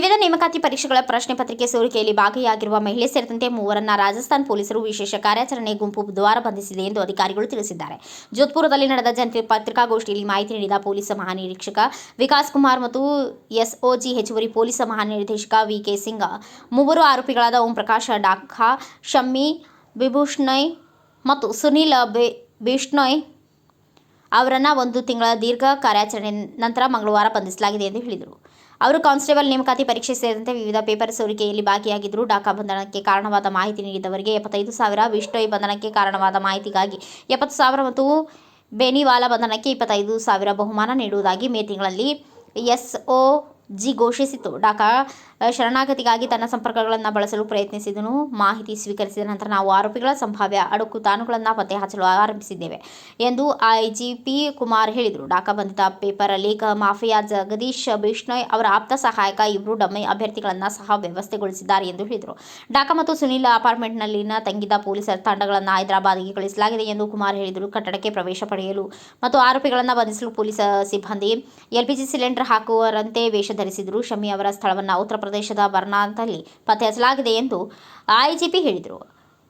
ಪರೀಕ್ಷೆಗಳ ಪ್ರಶ್ನೆ ಪತ್ರಿಕೆ ಸೋರಿಕೆಯಲ್ಲಿ ಭಾಗಿಯಾಗಿರುವ ಮಹಿಳೆ ಸೇರಿದಂತೆ ಮೂವರನ್ನ ರಾಜಸ್ಥಾನ ಪೊಲೀಸರು ವಿಶೇಷ ಕಾರ್ಯಾಚರಣೆ ಗುಂಪು ಬುಧವಾರ ಬಂಧಿಸಿದೆ ಎಂದು ಅಧಿಕಾರಿಗಳು ತಿಳಿಸಿದ್ದಾರೆ. ಜೋಧ್ಪುರದಲ್ಲಿ ನಡೆದ ಜಂಟಿ ಪತ್ರಿಕಾಗೋಷ್ಠಿಯಲ್ಲಿ ಮಾಹಿತಿ ನೀಡಿದ ಪೊಲೀಸ್ ಮಹಾನಿರೀಕ್ಷಕ ವಿಕಾಸ್ ಕುಮಾರ್ ಮತ್ತು ಎಸ್ಒಜಿ ಹೆಚ್ಚುವರಿ ಪೊಲೀಸ್ ಮಹಾನಿರ್ದೇಶಕ ವಿಕೆ ಸಿಂಗ್, ಮೂವರು ಆರೋಪಿಗಳಾದ ಓಂ ಪ್ರಕಾಶ್ ಡಾಖಾ, ಶಮ್ಮಿ ಬಿಭೂಷ್ಣಯ್ ಮತ್ತು ಸುನೀಲ್ ಬಿಷ್ಣೋಯ್ ಅವರನ್ನು ಒಂದು ತಿಂಗಳ ದೀರ್ಘ ಕಾರ್ಯಾಚರಣೆ ನಂತರ ಮಂಗಳವಾರ ಬಂಧಿಸಲಾಗಿದೆ ಎಂದು ಹೇಳಿದರು. ಅವರು ಕಾನ್ಸ್ಟೇಬಲ್ ನೇಮಕಾತಿ ಪರೀಕ್ಷೆ ಸೇರಿದಂತೆ ವಿವಿಧ ಪೇಪರ್ ಸೋರಿಕೆಯಲ್ಲಿ ಭಾಗಿಯಾಗಿದ್ದರು. ಡಾಕಾ ಬಂಧನಕ್ಕೆ ಕಾರಣವಾದ ಮಾಹಿತಿ ನೀಡಿದವರಿಗೆ ಎಪ್ಪತ್ತೈದು ಸಾವಿರ, ವಿಷ್ಣೋಯ್ ಬಂಧನಕ್ಕೆ ಕಾರಣವಾದ ಮಾಹಿತಿಗಾಗಿ ಎಪ್ಪತ್ತು ಸಾವಿರ ಮತ್ತು ಬೇನಿವಾಲ ಬಂಧನಕ್ಕೆ ಇಪ್ಪತ್ತೈದು ಸಾವಿರ ಬಹುಮಾನ ನೀಡುವುದಾಗಿ ಮೇ ತಿಂಗಳಲ್ಲಿ ಎಸ್ಒ ಜಿ ಘೋಷಿಸಿತು. ಡಾಕಾ ಶರಣಾಗತಿಗಾಗಿ ತನ್ನ ಸಂಪರ್ಕಗಳನ್ನು ಬಳಸಲು ಪ್ರಯತ್ನಿಸಿದನು. ಮಾಹಿತಿ ಸ್ವೀಕರಿಸಿದ ನಂತರ ನಾವು ಆರೋಪಿಗಳ ಸಂಭಾವ್ಯ ಅಡುಕು ತಾಣಗಳನ್ನು ಪತ್ತೆ ಹಚ್ಚಲು ಆರಂಭಿಸಿದ್ದೇವೆ ಎಂದು ಐಜಿಪಿ ಕುಮಾರ್ ಹೇಳಿದರು. ಡಾಕಾ ಬಂಧಿತ paper leak mafia Jagdish Bishnoi ಅವರ ಆಪ್ತ ಸಹಾಯಕ ಇಬ್ಬರು ಡಮ್ಮಿ ಅಭ್ಯರ್ಥಿಗಳನ್ನು ಸಹ ವ್ಯವಸ್ಥೆಗೊಳಿಸಿದ್ದಾರೆ ಎಂದು ಹೇಳಿದರು. ಡಾಕಾ ಮತ್ತು ಸುನಿಲ್ ಅಪಾರ್ಟ್ಮೆಂಟ್ನಲ್ಲಿನ ತಂಗಿದ ಪೊಲೀಸರ ತಂಡಗಳನ್ನು ಹೈದರಾಬಾದ್ಗೆ ಕಳಿಸಲಾಗಿದೆ ಎಂದು ಕುಮಾರ್ ಹೇಳಿದರು. ಕಟ್ಟಡಕ್ಕೆ ಪ್ರವೇಶ ಪಡೆಯಲು ಮತ್ತು ಆರೋಪಿಗಳನ್ನು ಬಂಧಿಸಲು ಪೊಲೀಸ್ ಸಿಬ್ಬಂದಿ ಎಲ್ಪಿಜಿ ಸಿಲಿಂಡರ್ ಹಾಕುವರಂತೆ ವೇಷ ಧರಿಸಿದರು. ಶಮಿ ಅವರ ಸ್ಥಳವನ್ನು ಉತ್ತರ ಪ್ರದೇಶದ ಬರ್ನಾಲ್ನಲ್ಲಿ ಪತ್ತೆ ಹಚ್ಚಲಾಗಿದೆ ಎಂದು ಐಜಿಪಿ ಹೇಳಿದರು.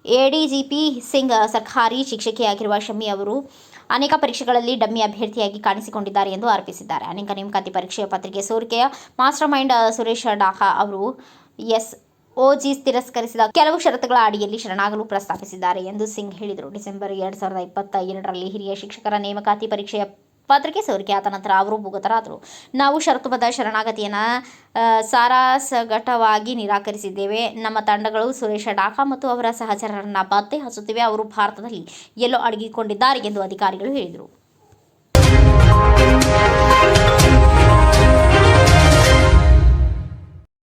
ಎಡಿಜಿಪಿ ಸಿಂಗ್ ಸರ್ಕಾರಿ ಶಿಕ್ಷಕಿಯಾಗಿರುವ ಶಮಿ ಅವರು ಅನೇಕ ಪರೀಕ್ಷೆಗಳಲ್ಲಿ ಡಮ್ಮಿ ಅಭ್ಯರ್ಥಿಯಾಗಿ ಕಾಣಿಸಿಕೊಂಡಿದ್ದಾರೆ ಎಂದು ಆರೋಪಿಸಿದ್ದಾರೆ. ಅನೇಕ ನೇಮಕಾತಿ ಪರೀಕ್ಷೆಯ ಪತ್ರಿಕೆ ಸೋರಿಕೆಯ ಮಾಸ್ಟರ್ ಮೈಂಡ್ ಸುರೇಶ್ ಡಾಹಾ ಅವರು ಎಸ್ ಓಜಿ ತಿರಸ್ಕರಿಸಿದ ಕೆಲವು ಷರತ್ತುಗಳ ಅಡಿಯಲ್ಲಿ ಶರಣಾಗಲು ಪ್ರಸ್ತಾಪಿಸಿದ್ದಾರೆ ಎಂದು ಸಿಂಗ್ ಹೇಳಿದರು. ಡಿಸೆಂಬರ್ ಎರಡು ಸಾವಿರದ ಇಪ್ಪತ್ತ ಎರಡರಲ್ಲಿ ಹಿರಿಯ ಶಿಕ್ಷಕರ ನೇಮಕಾತಿ ಪರೀಕ್ಷೆಯ ಪತ್ರಿಕೆ ಸೋರಿಕೆ ಆತ ನಂತರ ಅವರು ಭೂಗತರಾದರು. ನಾವು ಷರತ್ತುಬದ್ಧ ಶರಣಾಗತಿಯನ್ನು ಸಾರಾಸಘಟವಾಗಿ ನಿರಾಕರಿಸಿದ್ದೇವೆ. ನಮ್ಮ ತಂಡಗಳು ಸುರೇಶ ಡಾಕಾ ಮತ್ತು ಅವರ ಸಹಚರರನ್ನು ಪತ್ತೆ ಹಚ್ಚುತ್ತಿವೆ. ಅವರು ಭಾರತದಲ್ಲಿ ಎಲ್ಲೋ ಅಡಗಿಕೊಂಡಿದ್ದಾರೆ ಎಂದು ಅಧಿಕಾರಿಗಳು ಹೇಳಿದರು.